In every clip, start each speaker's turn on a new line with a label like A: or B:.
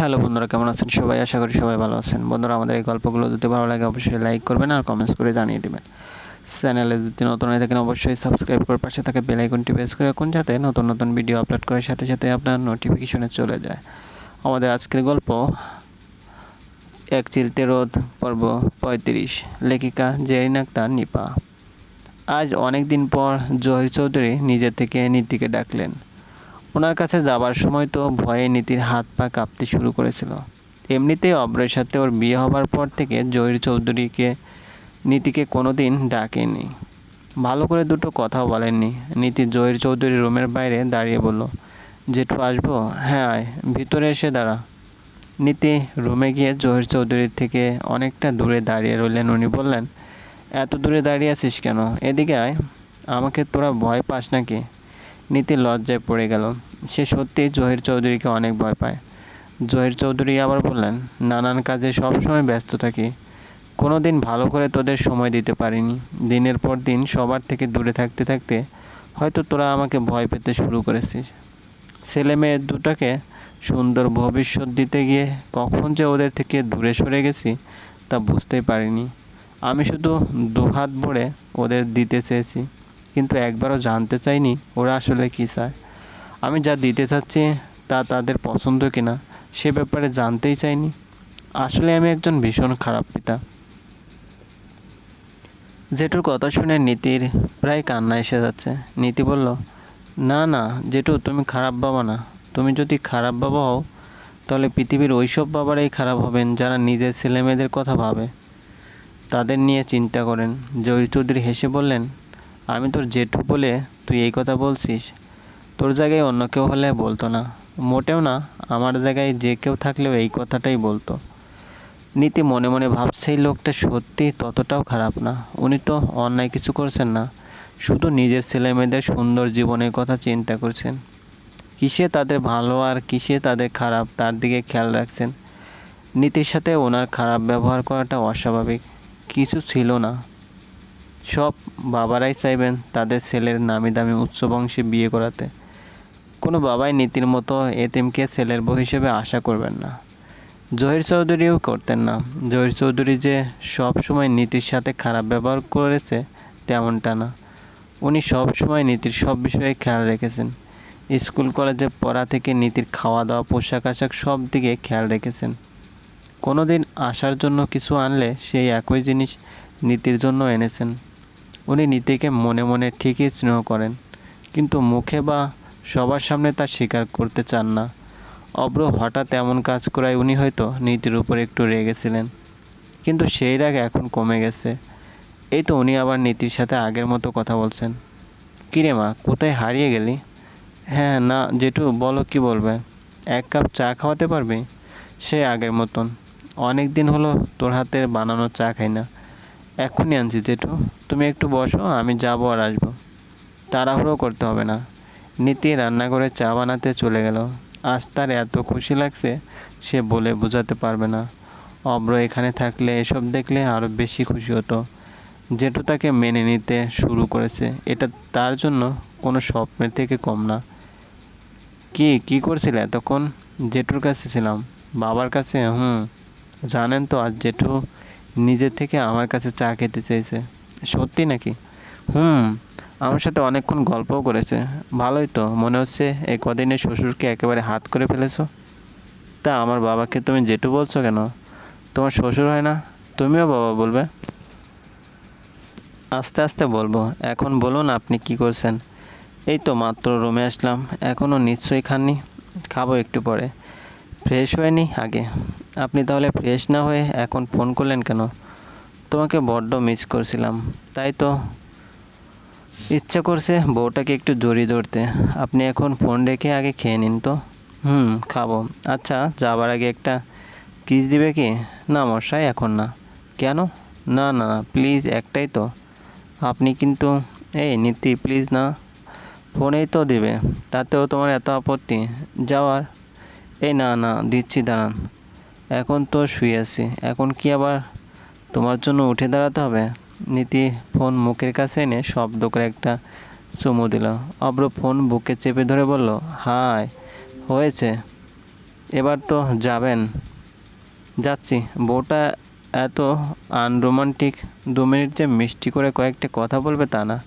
A: Hello বন্ধুরা, কেমন আছেন সবাই? আশা করি সবাই ভালো আছেন। বন্ধুরা, আমাদের এই গল্পগুলো যদি ভালো লাগে, অবশ্যই লাইক করবেন আর কমেন্টস করে জানিয়ে দেবেন। চ্যানেলে যদি নতুন হয়ে থাকেন, অবশ্যই সাবস্ক্রাইব করে পাশে থাকা বেল আইকনটি প্রেস করে রাখুন, যাতে নতুন নতুন ভিডিও আপলোড করার সাথে সাথে আপনার নোটিফিকেশনে চলে যায়। আমাদের আজকের গল্প এক চিলতে রোদ পর্ব পঁয়ত্রিশ, লেখিকা জেরিন আক্তার, নিপা। আজ অনেক দিন পর জহির চৌধুরী নিজে থেকে নীতিকে ডাকলেন। ওনার কাছে যাবার সময় তো ভয়ে নীতির হাত পা কাঁপতে শুরু করেছিল। এমনিতেই অব্রের সাথে ওর বিয়ে হবার পর থেকে জহির চৌধুরীকে, নীতিকে কোনো দিন ডাকেনি। ভালো করে দুটো কথাও বলেননি। নীতি জহির চৌধুরী রুমের বাইরে দাঁড়িয়ে বলল, জেঠু আসব? হ্যাঁ আয়। ভিতরে এসে দাঁড়া। নীতি রুমে গিয়ে জহির চৌধুরীর থেকে অনেকটা দূরে দাঁড়িয়ে রইলেন। উনি বললেন, এত দূরে দাঁড়িয়ে আছিস কেন? এদিকে আয়। আমাকে তোরা ভয় পাস নাকি? নীতি লজ্জায় পড়ে গেল। সে সত্যি জহির চৌধুরীকে অনেক ভয় পায়। জহির চৌধুরী আবার বললেন, নানান কাজে সবসময় ব্যস্ত থাকি। কোনো দিন ভালো করে তোদের সময় দিতে পারিনি। দিনের পর দিন সবার থেকে দূরে থাকতে থাকতে হয়তো তোরা আমাকে ভয় পেতে শুরু করেছিস। ছেলে মেয়ে দুটাকে সুন্দর ভবিষ্যৎ দিতে গিয়ে কখন যে ওদের থেকে দূরে সরে গেছি তা বুঝতেই পারিনি। আমি শুধু দুহাত ভরে ওদের দিতে চেয়েছি। কিন্তু একবারও জানতে চাইনি ওরা আসলে কী চায়। আমি যা দিতে চাচ্ছি তা তাদের পছন্দ কিনা সে ব্যাপারে জানতেই চাইনি। আসলে আমি একজন ভীষণ খারাপ পিতা। জেঠুর কথা শুনে নীতির প্রায় কান্না এসে যাচ্ছে। নীতি বলল, না না, জেঠু, তুমি খারাপ বাবা না। তুমি যদি খারাপ বাবা হও, তাহলে পৃথিবীর ওইসব বাবারাই খারাপ হবেন যারা নিজের ছেলেমেয়েদের কথা ভাবে। তাদের নিয়ে চিন্তা করেন। জহির চৌধুরী হেসে বললেন আমি তোর জেঠু বলে তুই এই কথা বলছিস? তোর জায়গায় অন্য কেউ হলে বলতো না। মোটেও না, আমার জায়গায় যে কেউ থাকলেও এই কথাটাই বলতো। নীতি মনে মনে ভাবছে লোকটা সত্যি ততটাও খারাপ না। উনি তো অন্যায় কিছু করছেন না। শুধু নিজের ছেলেমেয়েদের সুন্দর জীবনের কথা চিন্তা করছেন। কিসে তাদের ভালো আর কিসে তাদের খারাপ, তার দিকে খেয়াল রাখছেন। নীতির সাথে ওনার খারাপ ব্যবহার করাটা অস্বাভাবিক। কিছু ছিল না। সব বাবারাই চাইবেন তাদের ছেলের নামি দামি উচ্চ বংশে বিয়ে করাতে। কোনো বাবাই নীতির মতো এতিমকে ছেলের বউ হিসেবে আশা করবেন না। জহির চৌধুরীও করতেন না। জহির চৌধুরী যে সব সময় নীতির সাথে খারাপ ব্যবহার করেছে তেমনটা না। উনি সব সময় নীতির সব বিষয়ে খেয়াল রেখেছেন। স্কুল, কলেজে পড়া থেকে নীতির খাওয়া দাওয়া পোশাক আশাক সব দিকে খেয়াল রেখেছেন। কোনো দিন আসার জন্য কিছু আনলে সেই একই জিনিস নীতির জন্য এনেছেন। উনি নীতিকে মনে মনে ঠিকই স্নেহ করেন। কিন্তু মুখে বা সবার সামনে তা স্বীকার করতে চান না। অব্র হঠাৎ এমন কাজ করায় উনি হয়তো নীতির উপর একটু রেগেছিলেন। কিন্তু সেই রাগ এখন কমে গেছে। এই তো উনি আবার নীতির সাথে আগের মতো কথা বলছেন। কিরে মা, কোথায় হারিয়ে গেলি? হ্যাঁ না, জেঠু, বলো কি বলবে? এক কাপ চা খাওয়াতে পারবি? সে আগের মতন। অনেক দিন হলো তোর হাতের বানানো চা খাই না। এক্ষুনি আনছি জেঠু। তুমি একটু বসো, আমি যাব আর আসব। তাড়াহুড়ো করতে হবে না। নীতি রান্নাঘরে চা বানাতে চলে গেল। আজ তার এত খুশি লাগছে, সে বলে বোঝাতে পারবে না। অব্র এখানে থাকলে এসব দেখলে আরও বেশি খুশি হতো। জেঠু তাকে মেনে নিতে শুরু করেছে। এটা তার জন্য কোনো স্বপ্নের থেকে কম না। কি কি করছিলে এতক্ষণ? জেঠুর কাছে ছিলাম। বাবার কাছে? হুম। জানেন তো আজ জেঠু নিজের থেকে আমার কাছে চা খেতে চেয়েছে সত্যি নাকি? হুম, আমার সাথে অনেকক্ষণ গল্পও করেছে। ভালোই তো, মনে হচ্ছে এই কদিনে শ্বশুরকে একেবারে হাত করে ফেলেছো। তা আমার বাবাকে তুমি জেঠু বলছো কেন? তোমার শ্বশুর হয় না? তুমিও বাবা বলবে। আস্তে আস্তে বলব, এখন বলুন আপনি কি করছেন? এই তো মাত্র রুমে আসলাম এখনও নিশ্চয়ই খাননি। খাব একটু পরে। ফ্রেশ হয়নি আগে। আপনি তাহলে ফ্রেশ না হয়ে এখন ফোন করলেন কেন? তোমাকে বড্ড মিস করছিলাম, তাই তো? ইচ্ছা করছে বউটাকে একটু জড়িয়ে ধরতে। আপনি এখন ফোন রেখে আগে খেয়ে নিন তো। হুম, খাব। আচ্ছা যাবার আগে একটা কিস দিবে কি? না মশাই, এখন না। কেন? না না না প্লিজ একটাই তো। আপনি কিন্তু, এই নীতি প্লিজ না। ফোনেই তো দেবে, তাতেও তোমার এত আপত্তি। যাওয়ার এই না না, দিচ্ছি, দাঁড়ান। এখন তো শুয়ে আছি। এখন কি আবার তোমার জন্য উঠে দাঁড়াতে হবে? নীতি ফোন মুখের কাছে এনে শব্দ করে একটা চুমু দিল। অব্র ফোন বুকে চেপে ধরে বলল হাই হয়েছে। এবার তো যাবেন। যাচ্ছি। বউটা এত আনরোমান্টিক, দু মিনিট যে মিষ্টি করে কয়েকটা কথা বলবে তা না।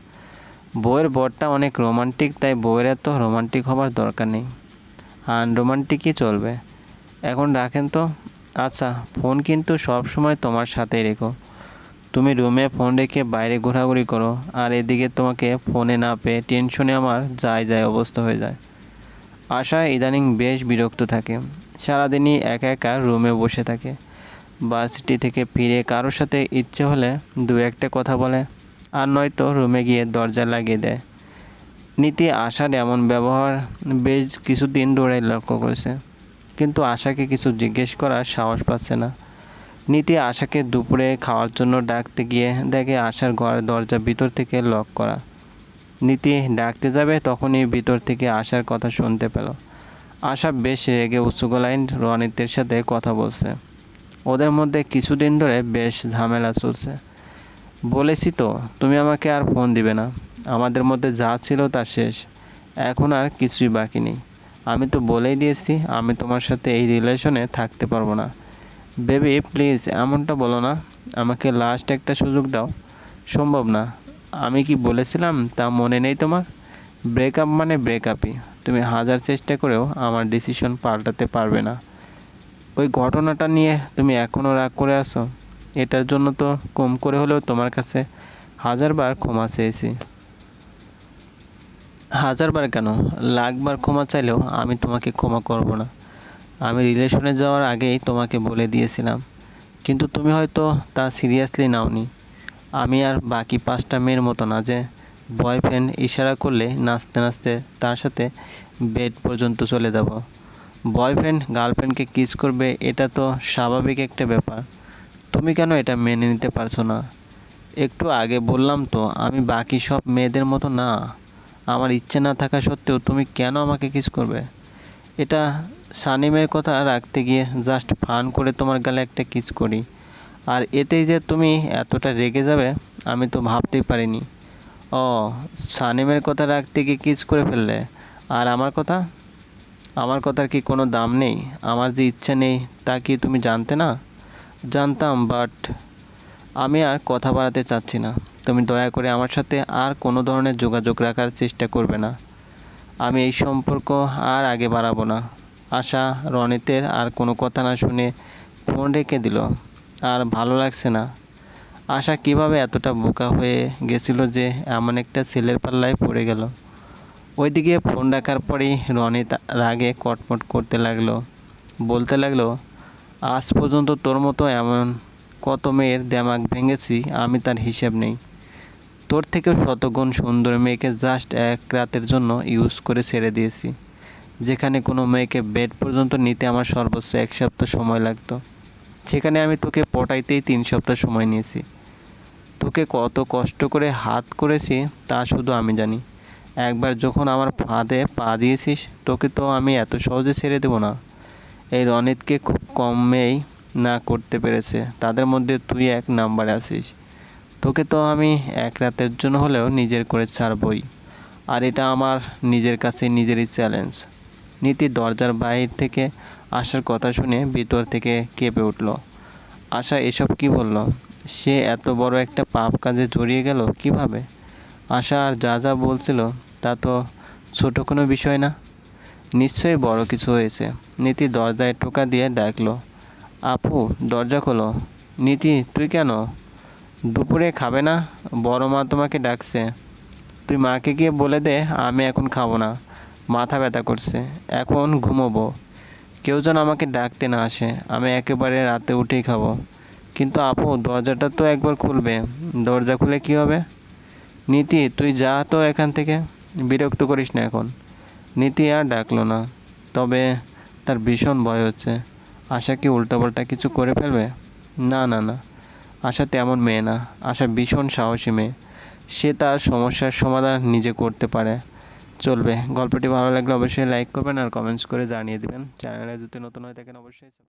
A: বউয়ের বরটা অনেক রোমান্টিক, তাই বউয়ের এত রোমান্টিক হবার দরকার নেই। আনরোমান্টিকই চলবে। এখন রাখেন তো। আচ্ছা ফোন কিন্তু সব সময় তোমার সাথেই রেখো। তুমি রুমে ফোন রেখে বাইরে ঘোরাঘুরি করো, আর এদিকে তোমাকে ফোনে না পেয়ে টেনশনে আমার যায় যায় অবস্থা হয়ে যায়। আশা ইদানিং বেশ বিরক্ত থাকে, সারাদিনই একা একা রুমে বসে থাকে। ভার্সিটি থেকে ফিরে কারোর সাথে ইচ্ছে হলে দু একটা কথা বলে, আর নয়তো রুমে গিয়ে দরজা লাগিয়ে দেয়। নীতি, আশার এমন ব্যবহার বেশ কিছুদিন ধরে লক্ষ্য করেছে। কিন্তু আশাকে কিছু জিজ্ঞেস করার সাহস পাচ্ছে না। নীতি আশাকে দুপুরে খাওয়ার জন্য ডাকতে গিয়ে দেখে আশার ঘরের দরজা ভিতর থেকে লক করা। নীতি ডাকতে যাবে তখনই ভিতর থেকে আশার কথা শুনতে পেল। আশা বেশ রেগে উচ্চ গলায় রনিতের সাথে কথা বলছে। ওদের মধ্যে কিছুদিন ধরে বেশ ঝামেলা চলছে। বলেছি তো, তুমি আমাকে আর ফোন দিবে না। আমাদের মধ্যে যা ছিল তা শেষ। এখন আর কিছুই বাকি নেই। আমি তো বলেই দিয়েছি, আমি তোমার সাথে এই রিলেশনে থাকতে পারব না। বেবি প্লিজ এমনটা বলো না। আমাকে লাস্ট একটা সুযোগ দাও। সম্ভব না। আমি কি বলেছিলাম? তা মনে নেই তোমার? ব্রেকআপ মানে ব্রেকআপই তুমি হাজার চেষ্টা করেও আমার ডিসিশন পাল্টাতে পারবে না। ওই ঘটনাটা নিয়ে তুমি এখনও রাগ করে আসো এটার জন্য তো কম করে হলেও তোমার কাছে হাজারবার ক্ষমা চেয়েছি। হাজারবার কেন? লাখবার ক্ষমা চাইলেও আমি তোমাকে ক্ষমা করব না। আমি রিলেশনে যাওয়ার আগেই তোমাকে বলে দিয়েছিলাম। কিন্তু তুমি হয়তো তা সিরিয়াসলি নাওনি। আমি আর বাকি পাঁচটা মেয়ের মতো না যে বয়ফ্রেন্ড ইশারা করলে নাচতে নাচতে তার সাথে বেড পর্যন্ত চলে যাব। বয়ফ্রেন্ড গার্লফ্রেন্ডকে কিস করবে এটা তো স্বাভাবিক একটা ব্যাপার। তুমি কেন এটা মেনে নিতে পারছ না? একটু আগে বললাম তো, আমি বাকি সব মেয়েদের মতো না। আমার ইচ্ছে না থাকা সত্ত্বেও তুমি কেন আমাকে কিস করবে? এটা সানিমের কথা রাখতে গিয়ে জাস্ট ফান করে তোমার গালে একটা কিস করি। আর এতেই যে তুমি এতটা রেগে যাবে, আমি তো ভাবতেই পারিনি। ও, সানিমের কথা রাখতে গিয়ে কিস করে ফেললে। আর আমার কথা? আমার কথার কি কোনো দাম নেই? আমার যে ইচ্ছে নেই, তা কি তুমি জানতে না? জানতাম বাট আমি আর কথা বাড়াতে চাচ্ছি না। তুমি দয়া করে আমার সাথে আর কোনো ধরনের যোগাযোগ রাখার চেষ্টা করবে না। আমি এই সম্পর্ক আর আগে বাড়াবো না। আশা, রনিতের আর কোনো কথা না শুনে ফোন রেখে দিল। আর ভালো লাগছে না। আশা কীভাবে এতটা বোকা হয়ে গেছিল যে এমন একটা ছেলের পাল্লায় পড়ে গেল। ওইদিকে ফোন রাখার পরেই রনিত রাগে কটমট করতে লাগল। বলতে লাগল, আজ পর্যন্ত তোর মতো এমন কত মেয়ের দেমাগ ভেঙেছি, আমি তার হিসেব নেই। তোর থেকেও শতগুণ সুন্দর মেয়েকে জাস্ট এক রাতের জন্য ইউজ করে ছেড়ে দিয়েছি। যেখানে কোনো মেয়েকে বেড পর্যন্ত নিতে আমার সর্বোচ্চ এক সপ্তাহ সময় লাগতো। সেখানে আমি তোকে পটাইতেই তিন সপ্তাহ সময় নিয়েছি। তোকে কত কষ্ট করে হাত করেছি তা শুধু আমি জানি। একবার যখন আমার ফাঁদে পা দিয়েছিস, তোকে তো আমি এত সহজে ছেড়ে দেবো না। এই রনিতকে খুব কম মেয়েই না করতে পেরেছে। তাদের মধ্যে তুই এক নাম্বারে আছিস। তোকে তো আমি এক রাতের জন্য হলেও নিজের করে ছাড়বই। আর এটা আমার নিজের কাছে নিজেরই চ্যালেঞ্জ নীতি দরজার বাইরে থেকে আসার কথা শুনে ভিতর থেকে কেঁপে উঠল। আশা এসব কি বলল? সে এত বড় একটা পাপ কাজে জড়িয়ে গেল কীভাবে? আশা আর যা যা বলছিল তা তো ছোটো কোনো বিষয় না। নিশ্চয়ই বড় কিছু হয়েছে। নীতি দরজায় টোকা দিয়ে ডাকলো, আপু, দরজা খোলো। নীতি, তুই কেন? দুপুরে খাবে না? বড় মা তোমাকে ডাকছে। তুই মাকে গিয়ে বলে দে, আমি এখন খাব না। মাথা ব্যথা করছে। এখন ঘুমোবো। কেউ যেন আমাকে ডাকতে না আসে। আমি একেবারে রাতে উঠেই খাব। কিন্তু আপু, দরজাটা তো একবার খুলবে। দরজা খুলে কী হবে? নীতি, তুই যা তো এখান থেকে। বিরক্ত করিস না এখন। নীতি আর ডাকলো না। তবে তার ভীষণ ভয় হচ্ছে। আশা কি উল্টাপাল্টা কিছু করে ফেলবে? না না না। আশা তেমন মেয়ে না, আশা ভীষণ সাহসী মেয়ে। সে তার সমস্যার সমাধান নিজে করতে পারে। চলবে। গল্পটি ভালো লাগলে অবশ্যই লাইক করবেন আর কমেন্টস করে জানিয়ে দেবেন। চ্যানেলে যদি নতুন হয়ে থাকেন অবশ্যই